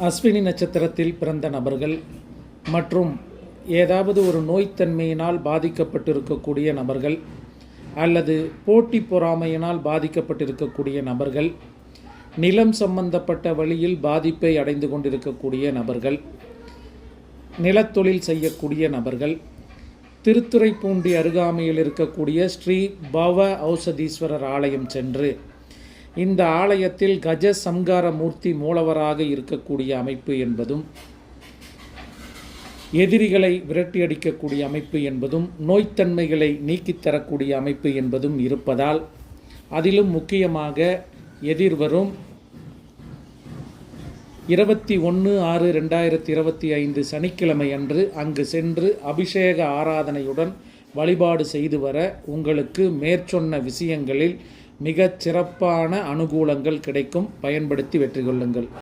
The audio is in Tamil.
அஸ்வினி நட்சத்திரத்தில் பிறந்த நபர்கள் மற்றும் ஏதாவது ஒரு நோய்த்தன்மையினால் பாதிக்கப்பட்டிருக்கக்கூடிய நபர்கள் அல்லது போட்டி பொறாமையினால் பாதிக்கப்பட்டிருக்கக்கூடிய நபர்கள் நிலம் சம்பந்தப்பட்ட வழியில் பாதிப்பை அடைந்து கொண்டிருக்கக்கூடிய நபர்கள் நிலத்தொழில் செய்யக்கூடிய நபர்கள் திருத்துறைப்பூண்டி அருகாமையில் இருக்கக்கூடிய ஸ்ரீ பவ ஔஷதீஸ்வரர் ஆலயம் சென்று இந்த ஆலயத்தில் கஜ சம்கார மூர்த்தி மூலவராக இருக்கக்கூடிய அமைப்பு என்பதும் எதிரிகளை விரட்டியடிக்கக்கூடிய அமைப்பு என்பதும் நோய்த்தன்மைகளை நீக்கித் தரக்கூடிய அமைப்பு என்பதும் இருப்பதால் அதிலும் முக்கியமாக எதிர்வரும் இருபத்தி ஒன்று ஆறு ரெண்டாயிரத்தி இருபத்தி ஐந்து சனிக்கிழமை அன்று அங்கு சென்று அபிஷேக ஆராதனையுடன் வழிபாடு செய்து வர உங்களுக்கு மேற்சொன்ன விஷயங்களில் மிகச் சிறப்பான அனுகூலங்கள் கிடைக்கும். பயன்படுத்தி வெற்றி கொள்ளுங்கள்